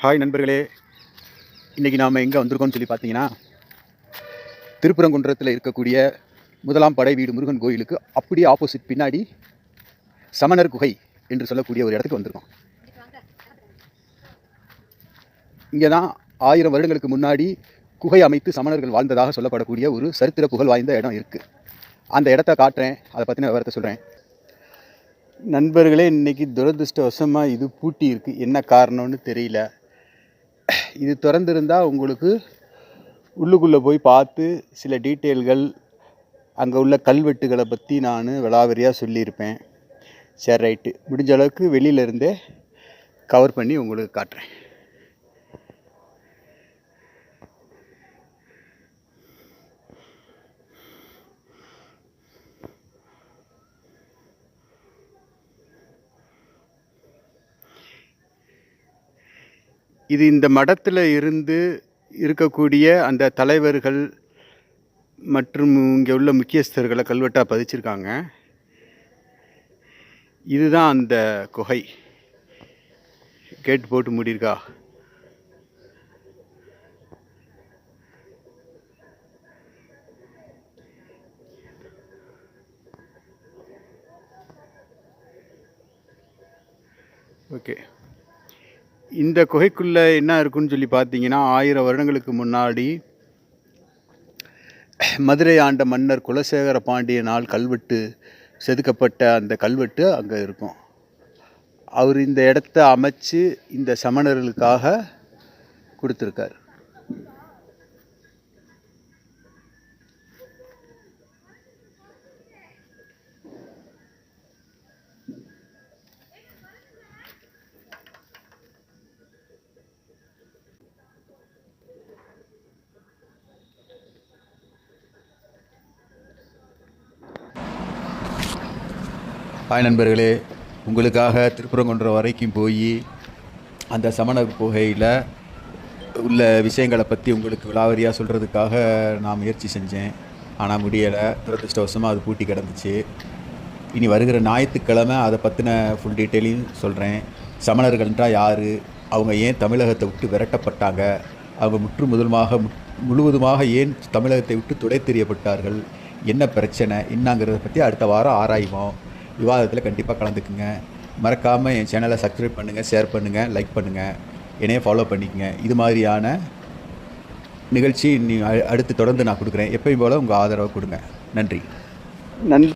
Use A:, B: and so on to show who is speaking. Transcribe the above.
A: Hi நண்பர்களே. இன்றைக்கி நாம் எங்கே வந்திருக்கோம்னு சொல்லி பார்த்தீங்கன்னா திருப்பரங்குன்றத்தில் இருக்கக்கூடிய முதலாம் படை வீடு முருகன் கோயிலுக்கு அப்படியே ஆப்போசிட் பின்னாடி சமணர் குகை என்று சொல்லக்கூடிய ஒரு இடத்துக்கு வந்திருக்கோம். இங்கே தான் ஆயிரம் வருடங்களுக்கு முன்னாடி குகை அமைத்து சமணர்கள் வாழ்ந்ததாக சொல்லப்படக்கூடிய ஒரு சரித்திர புகழ் வாய்ந்த இடம் இருக்குது அந்த இடத்த காட்டுறேன். அதை பற்றின விவரத்தை சொல்கிறேன் நண்பர்களே இன்றைக்கி துரதிருஷ்டவசமாக இது பூட்டி இருக்குது என்ன காரணம்னு தெரியல. இது திறந்திருந்தால் உங்களுக்கு உள்ளுக்குள்ளே போய் பார்த்து சில டீட்டெயில்கள் அங்கே உள்ள கல்வெட்டுகளை பற்றி நான் விளாவரியாக சொல்லியிருப்பேன். சரி ரைட்டு. முடிஞ்ச அளவுக்கு வெளியிலேருந்தே கவர் பண்ணி உங்களுக்கு காட்டுறேன். இது இந்த மடத்தில் இருந்து இருக்கக்கூடிய அந்த தலைவர்கள் மற்றும் இங்கே உள்ள முக்கியஸ்தர்களை கல்வெட்டாக பதிச்சிருக்காங்க. இதுதான் அந்த குகை. கேட் போட்டு முடியிருக்கா? ஓகே. இந்த குகைக்குள்ளே என்ன இருக்குன்னு சொல்லி பார்த்தீங்கன்னா ஆயிரம் வருடங்களுக்கு முன்னாடி மதுரை ஆண்ட மன்னர் குலசேகர பாண்டியனால் கல்வெட்டு செதுக்கப்பட்ட அந்த கல்வெட்டு அங்கே இருக்கும். அவர் இந்த இடத்த அமைச்சு இந்த சமணர்களுக்காக கொடுத்துருக்கார். ஹாய் நண்பர்களே உங்களுக்காக திருப்புறங்குன்ற வரைக்கும் போய் அந்த சமண குகையில் உள்ள விஷயங்களை பற்றி உங்களுக்கு விலாவரியாக சொல்கிறதுக்காக நான் முயற்சி செஞ்சேன். ஆனால் முடியலை. துரதிருஷ்டவசமாக அது பூட்டி கிடந்துச்சு. இனி வருகிற ஞாயிற்றுக்கிழமை அதை பற்றின ஃபுல் டீட்டெயிலையும் சொல்கிறேன் சமணர்கள்ன்றா யார்? அவங்க ஏன் தமிழகத்தை விட்டு விரட்டப்பட்டாங்க? அவங்க முற்று முதலுமாக முழுவதுமாக ஏன் தமிழகத்தை விட்டு துடை தெரியப்பட்டார்கள் என்ன பிரச்சனை? என்னங்கிறத பற்றி அடுத்த வாரம் ஆராய்வோம். விவாதத்தில் கண்டிப்பாக கலந்துக்குங்க. மறக்காமல் என் சேனலை சப்ஸ்கிரைப் பண்ணுங்கள் ஷேர் பண்ணுங்கள் லைக் பண்ணுங்கள் என்னையே ஃபாலோ பண்ணிக்கங்க. இது மாதிரியான நிகழ்ச்சி நீ அடுத்து தொடர்ந்து நான் கொடுக்குறேன். எப்பயும் போல் உங்கள் ஆதரவை கொடுங்க. நன்றி. நன்றி.